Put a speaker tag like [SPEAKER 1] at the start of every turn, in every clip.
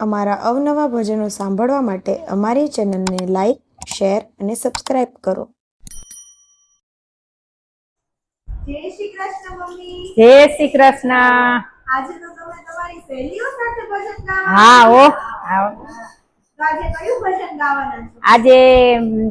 [SPEAKER 1] અમારા અવનવા ભજનો સાંભળવા માટે અમારી ચેનલને લાઈક શેર અને સબસ્ક્રાઇબ કરો
[SPEAKER 2] જય શ્રી કૃષ્ણ મમ્મી
[SPEAKER 3] જય શ્રી કૃષ્ણ
[SPEAKER 2] આજે તો તમે તમારી સહેલીઓ સાથે ભજન ગાવા
[SPEAKER 3] હા ઓ
[SPEAKER 2] આજે કયું ભજન ગાવાના છો
[SPEAKER 3] આજે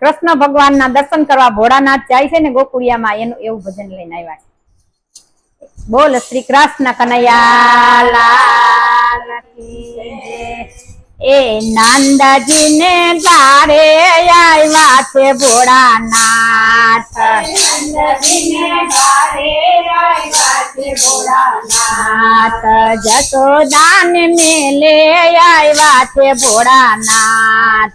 [SPEAKER 3] કૃષ્ણ ભગવાનના દર્શન કરવા ભોળાનાથ જાય છે ને ગોકુળિયામાં એનું એવું ભજન લઈને આવ્યા છે બોલ શ્રી કૃષ્ણ કનૈયા લાલ કી. એ નંદજી ને તારે આવ્યા છે ભોળાનાથ. નાથ જસોદાન મેલે આવ્યા છે ભોળાનાથ.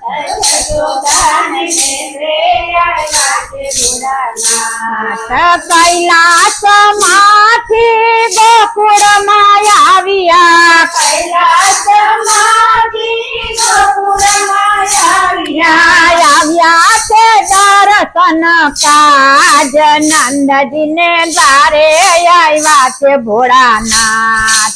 [SPEAKER 3] નાથ કૈલાસમાંથી ગોકુળમાં આવ્યા આવ્યા છે દર્શન કાજ નંદજી ને દ્વારે આવ્યા છે ભોળાનાથ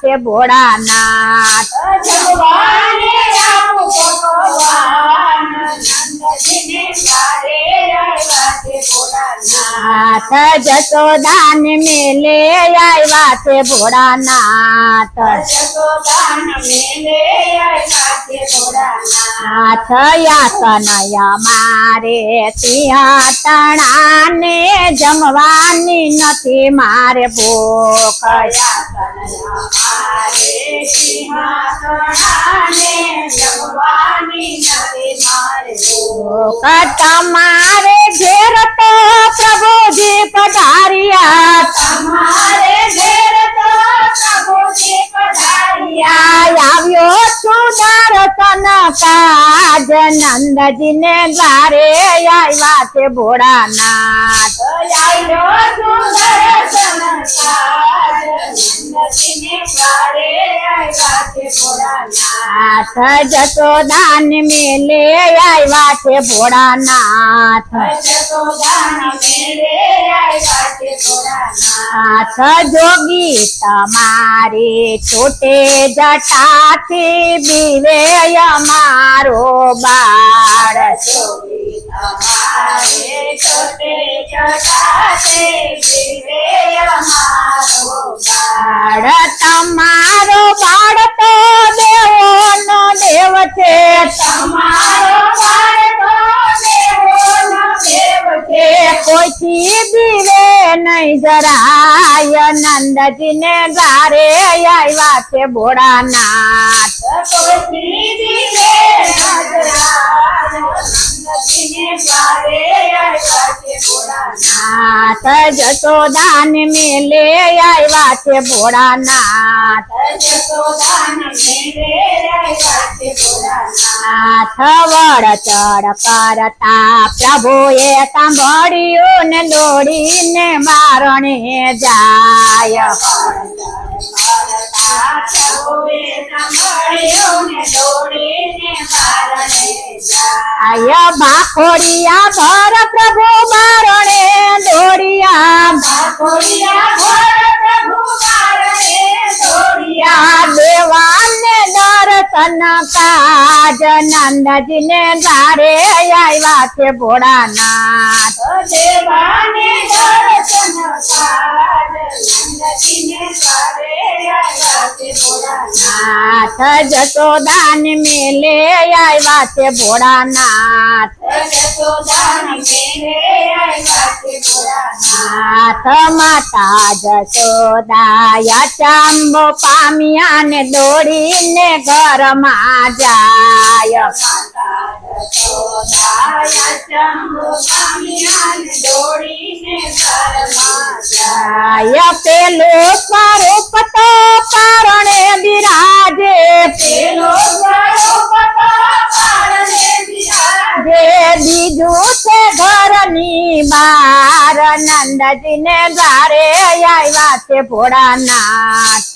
[SPEAKER 3] છે ભોળાનાથ. નાથ જસોદાન મેલે આવ્યા છે ભોળાનાથ. નાથ યાતનયા મારે તણાને જમવાની નથી મારે ભૂખ ભૂખ તમારે ઘેર તો પ્રભુજી પધાર્યા આવ્યો છું દર્શન કાજ નંદજી ને દ્વારે આવ્યા છે ભોળાનાથ નાથ જશોદાન મેલે આવ્યા છે ભોળાનાથ. નાથ જોગી તમારી છોટે જટાથી બીવે અમારો બાળ. જરાય નંદજી ને દ્વારે આવ્યા છે ભોળાનાથ નાથ જશોદાન મેલે આવ્યા છે ભોળાનાથ નાથ વડ ચડ કરતા પ્રભુએ સાંભળ્યું ને દોડીને મારણે જાય. આય બાખોડિયા ભર પ્રભુ મારણે દોડિયા. યા દર્શન કાજ નંદજી ને દ્વારે આવ્યા છે ભોળાનાથ.
[SPEAKER 2] દેવાને દર્શન કાજ નંદજી ને આવ્યા
[SPEAKER 3] નાથ જશોદાન મેલે આવ્યા છે ભોળાનાથ નાથ માતા જશોદાયા ચાંબો પામ્યા ને દોડીને ઘરમાં જાય જાય પેલું સ્વરૂપ તો બીજું છે ઘરની બાર નંદજી ને દ્વારે આવ્યા છે ભોળાનાથ.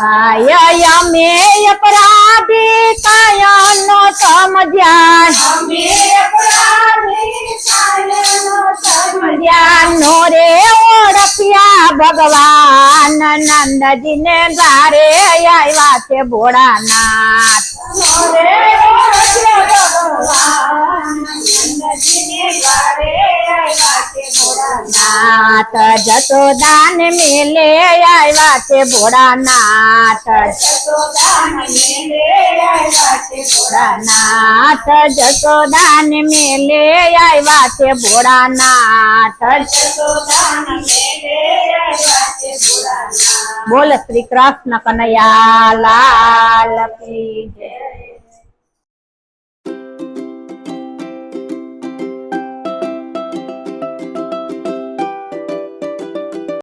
[SPEAKER 3] આય અમે અપરાધી કાયનો સમજ્યા સમજ્યાનો રે ઓળખ્યા ભગવાન નંદજી ને દ્વારે આવ્યા છે ભોળાનાથ નાથ જશોદાન મેલે આવ્યા છે ભોળાનાથ ભોળાનાથ જશોદાન મેલે આવ્યા છે ભોળાનાથ બોલ શ્રી કૃષ્ણ કનૈયા લાલ કી જય